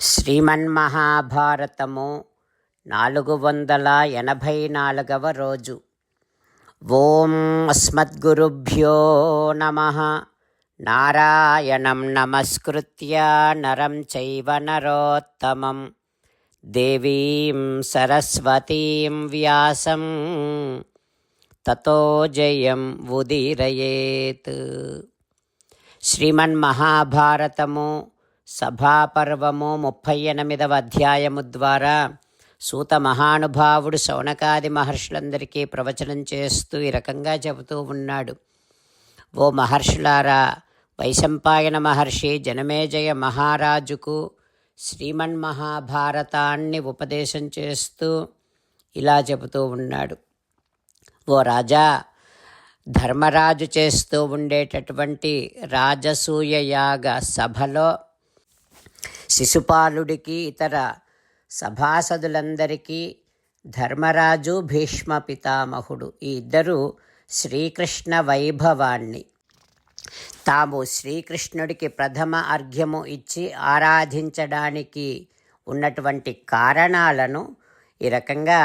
శ్రీమన్మహాభారతము నాలుగు వందల ఎనభై నాలుగవ రోజు. ఓం అస్మద్గురుభ్యో నమ. నారాయణం నమస్కృత్య నరం చైవ నరోత్తమం. దేవీం సరస్వతీం వ్యాసం. తతో జయం ఉదీరయేత్. శ్రీమన్మహాభారతము సభాపర్వము ముప్పై ఎనిమిదవ అధ్యాయము ద్వారా సూత మహానుభావుడు శౌనకాది మహర్షులందరికీ ప్రవచనం చేస్తూ ఈ రకంగా చెబుతూ ఉన్నాడు. ఓ మహర్షులారా వైశంపాయన మహర్షి జనమేజయ మహారాజుకు శ్రీమన్ మహాభారతాన్ని ఉపదేశం చేస్తూ ఇలా చెబుతూ ఉన్నాడు. ఓ రాజా ధర్మరాజు చేస్తూ ఉండేటటువంటి రాజసూయ యాగ సభలో శిశుపాలుడికి ఇతర సభాసదులందరికీ ధర్మరాజు భీష్మ పితామహుడు. ఈ ఇద్దరు శ్రీకృష్ణ వైభవాన్ని తాము శ్రీకృష్ణుడికి ప్రథమ అర్ఘ్యము ఇచ్చి ఆరాధించడానికి ఉన్నటువంటి కారణాలను ఈ రకంగా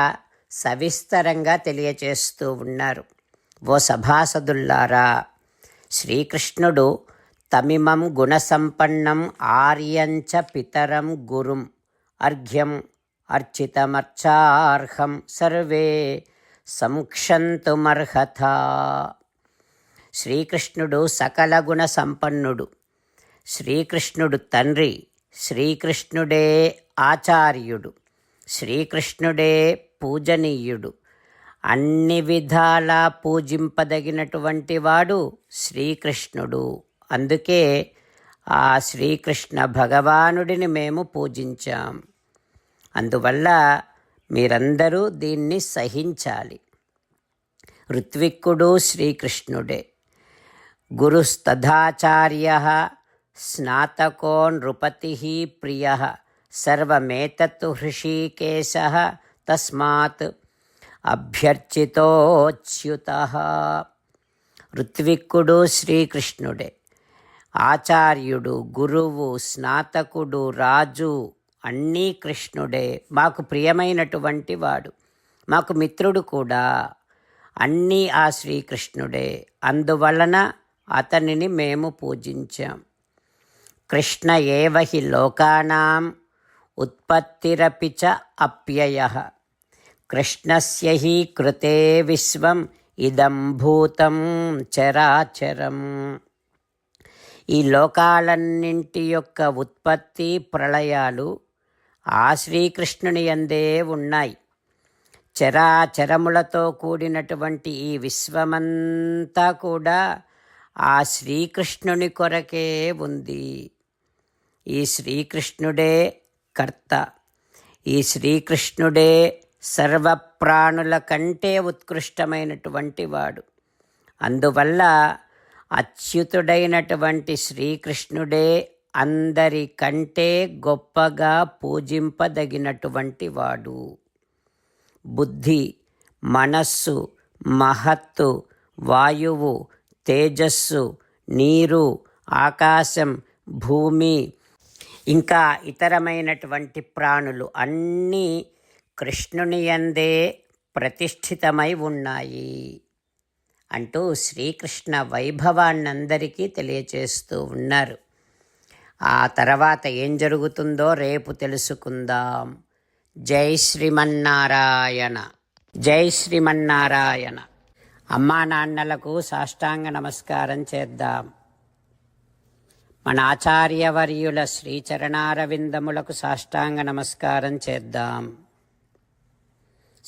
సవిస్తరంగా తెలియచేస్తూ ఉన్నారు. ఓ సభాసదుల్లారా శ్రీకృష్ణుడు తమిమం గుణసంపన్నం ఆర్యంచ పితరం గురుం అర్ఘ్యం అర్చితమర్చార్హం సర్వే సంక్షంతుమర్హత. శ్రీకృష్ణుడు సకల గుణ సంపన్నుడు శ్రీకృష్ణుడు తండ్రి శ్రీకృష్ణుడే ఆచార్యుడు శ్రీకృష్ణుడే పూజనీయుడు. అన్ని విధాలా పూజింపదగినటువంటి వాడు శ్రీకృష్ణుడు. అందుకే ఆ శ్రీకృష్ణ భగవానుడిని మేము పూజించాం. అందువల్ల మీరందరూ దీన్ని సహించాలి. ఋత్విక్కుడు శ్రీకృష్ణుడే. గురుస్తథాచార్య స్నాతకో నృపతి ప్రియ సర్వమేతత్తు హృషీకేశ తస్మాత్ అభ్యర్చితోచ్యుత ఋత్విక్కుడు శ్రీకృష్ణుడే. ఆచార్యుడు గురువు స్నాతకుడు రాజు అన్నీ కృష్ణుడే. మాకు ప్రియమైనటువంటి వాడు. మాకు మిత్రుడు కూడా. అన్నీ ఆ శ్రీకృష్ణుడే. అందువలన అతనిని మేము పూజించాం. కృష్ణ ఏవహి లోకానాం ఉత్పత్తిరపి అప్యయ. కృష్ణస్య హి కృతే విశ్వం ఇదం భూతం చరాచరం. ఈ లోకాలన్నింటి యొక్క ఉత్పత్తి ప్రళయాలు ఆ శ్రీకృష్ణుని అందే ఉన్నాయి. చరాచరములతో కూడినటువంటి ఈ విశ్వమంతా కూడా ఆ శ్రీకృష్ణుని కొరకే ఉంది. ఈ శ్రీకృష్ణుడే కర్త. ఈ శ్రీకృష్ణుడే సర్వప్రాణుల కంటే ఉత్కృష్టమైనటువంటి వాడు. అందువల్ల అచ్యుతుడైనటువంటి శ్రీకృష్ణుడే అందరికంటే గొప్పగా పూజింపదగినటువంటి వాడు. బుద్ధి మనస్సు మహత్తు వాయువు తేజస్సు నీరు ఆకాశం భూమి ఇంకా ఇతరమైనటువంటి ప్రాణులు అన్నీ కృష్ణుని యందే ప్రతిష్ఠితమై ఉన్నాయి. అంటూ శ్రీకృష్ణ వైభవాన్నందరికీ తెలియచేస్తూ ఉన్నారు. ఆ తర్వాత ఏం జరుగుతుందో రేపు తెలుసుకుందాం. జై శ్రీమన్నారాయణ. జై శ్రీమన్నారాయణ. అమ్మా నాన్నలకు సాష్టాంగ నమస్కారం చేద్దాం. మన ఆచార్యవర్యుల శ్రీచరణారవిందములకు సాష్టాంగ నమస్కారం చేద్దాం.